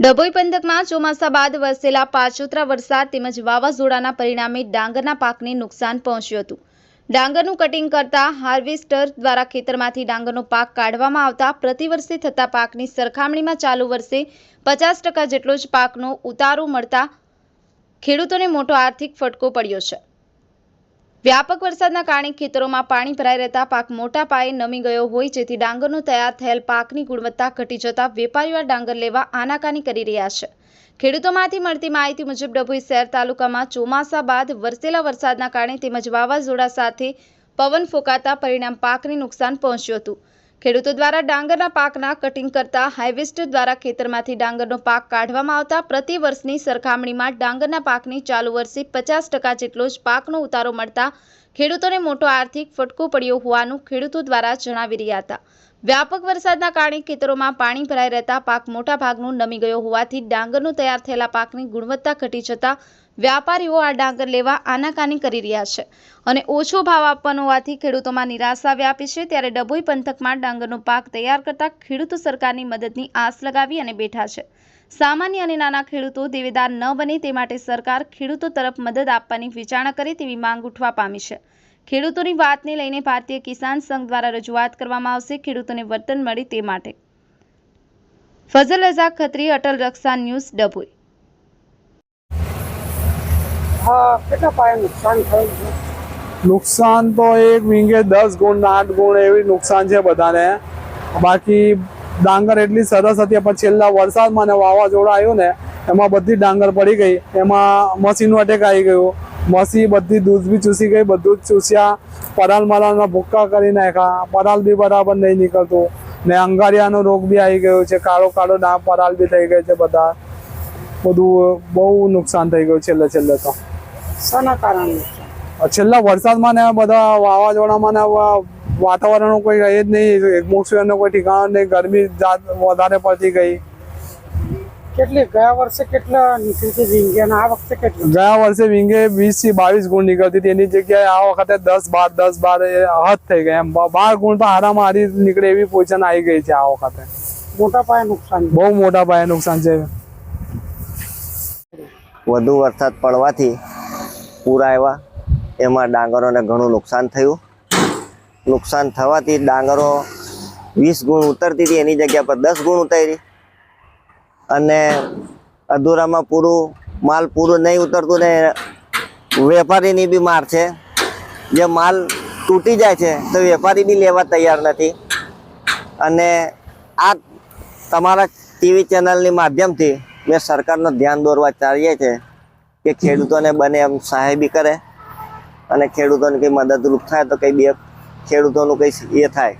ડભોઈ પંથકમાં ચોમાસા બાદ વરસેલા પાછોતરા વરસાદ તેમજ વાવાઝોડાના પરિણામે ડાંગરના પાકને નુકસાન પહોંચ્યું હતું. ડાંગરનું કટિંગ કરતા હાર્વેસ્ટર દ્વારા ખેતરમાંથી ડાંગરનો પાક કાઢવામાં આવતા પ્રતિવર્ષે થતા પાકની સરખામણીમાં ચાલુ વર્ષે પચાસ જેટલો જ પાકનો ઉતારો મળતા ખેડૂતોને મોટો આર્થિક ફટકો પડ્યો છે. વ્યાપક વરસાદના કારણે ખેતરોમાં પાણી ભરાઈ રહેતા પાક મોટા પાયે નમી ગયો હોય જેથી ડાંગરનો તૈયાર થયેલ પાકની ગુણવત્તા ઘટી જતા વેપારીઓ આ ડાંગર લેવા આનાકાની કરી રહ્યા છે. ખેડૂતોમાંથી મળતી માહિતી મુજબ ડભોઈ શહેર તાલુકામાં ચોમાસા બાદ વરસેલા વરસાદના કારણે તેમજ વાવાઝોડા સાથે પવન ફૂંકાતા પરિણામ પાકને નુકસાન પહોંચ્યું હતું. ખેડૂતો દ્વારા ડાંગરના પાકના કટિંગ કરતા હાઇવેસ્ટર દ્વારા ખેતરમાંથી ડાંગરનો પાક કાઢવામાં આવતા પ્રતિ વર્ષની સરખામણીમાં ડાંગરના પાકની ચાલુ વર્ષે પચાસ ટકા જેટલો જ પાકનો ઉતારો મળતા ખેડૂતોને મોટો આર્થિક ફટકો પડ્યો હોવાનું ખેડૂતો દ્વારા જણાવી રહ્યા હતા. વ્યાપક વરસાદના કારણે ખેતરોમાં પાણી ભરાઈ રહેતા પાક મોટા ભાગનું નમી ગયો હોવાથી ડાંગરનો તૈયાર થયેલા પાકની ગુણવત્તા ઘટી જતા વ્યાપારીઓ આ ડાંગર લેવા આનાકાની કરી રહ્યા છે અને ઓછો ભાવ આપવાનો હોવાથી ખેડૂતોમાં નિરાશા વ્યાપી છે ત્યારે ડભોઈ પંથકમાં ડાંગરનો પાક તૈયાર કરતા ખેડૂતો સરકારની મદદની આસ લગાવી અને બેઠા છે. સામાન્ય અને નાના ખેડૂતો દેવેદાર ન બને તે માટે સરકાર ખેડૂતો તરફ મદદ આપવાની વિચારણા કરે તેવી માંગ ઉઠવા પામી છે. ખેડૂતોની વાતને લઈને ભારતીય કિસાન સંઘ દ્વારા રજૂઆત કરવામાં આવશે. ખેડૂતોને વર્તન મળે તે માટે. ફઝલ રઝા ખત્રી અટલ રક્ષા ન્યૂઝ ડભોઈ. હા કેટલા પાયે નુકસાન થયું છે? નુકસાન તો એક વિંગે દસ ગુણ આઠ ગુણ એવી નુકસાન છે બધાને. બાકી ડાંગર એટલી સરસ હતી પણ છેલ્લા વરસાદમાં ને વાવાઝોડા આવ્યું ને એમાં બધી ડાંગર પડી ગઈ. એમાં મશીનનું અટેક આવી ગયું. મસી બધી દૂધ બી ચૂસી ગઈ બધું જ ચૂસ્યા. પરાલ મરાલના ભૂક્કા કરી નાખ્યા. પરાલ બી બરાબર નહીં નીકળતું. ને અંગારિયાનો રોગ બી આવી ગયો છે. કાળો કાળો ના પરાલ બી થઈ ગઈ છે બધા. બધું બહુ નુકસાન થઈ ગયું છેલ્લે છેલ્લે તો. શાના કારણે? છેલ્લા વરસાદમાં ને બધા વાવાઝોડામાં ને વા- વાતાવરણનું કોઈ રહે જ નહીં. એટમોસ્ફિયરનો કોઈ ઠેકાણો નહીં. ગરમી જાત વધારે પડતી ગઈ. કેટલી? ગયા વર્ષે કેટલા નીકળી વિંગે અને આ વખતે કેટલા? ગયા વર્ષે વીંગે વીસથી બાવીસ ગુણ નીકળતી હતી. એની જગ્યાએ આ વખતે દસ બાર દસ બાર એ હદ થઈ ગયા એમ બાર ગુણ તો હારામાં હારી નીકળે એવી પોઝિશન આવી ગઈ છે આ વખતે. મોટા પાયે નુકસાન. બહુ મોટા પાયે નુકસાન છે. વધુ વરસાદ પડવાથી પૂર આવ્યા. એમાં ડાંગરોને ઘણું નુકસાન થયું. નુકસાન થવાથી ડાંગરો વીસ ગુણ ઉતરતી હતી. એની જગ્યા પર દસ ગુણ ઉતારી. અને અધૂરામાં પૂરું, માલ પૂરું નહીં ઉતરતું ને વેપારીની બી માર છે. જે માલ તૂટી જાય છે, તો વેપારી બી લેવા તૈયાર નથી. અને આ તમારા ટીવી ચેનલની માધ્યમથી મેં સરકારનું ધ્યાન દોરવા ચાહીએ છે કે ખેડૂતોને બને એમ સહાય બી કરે. અને ખેડૂતોને કંઈ મદદરૂપ થાય તો કંઈ બે ખેડૂતોનું કંઈ એ થાય.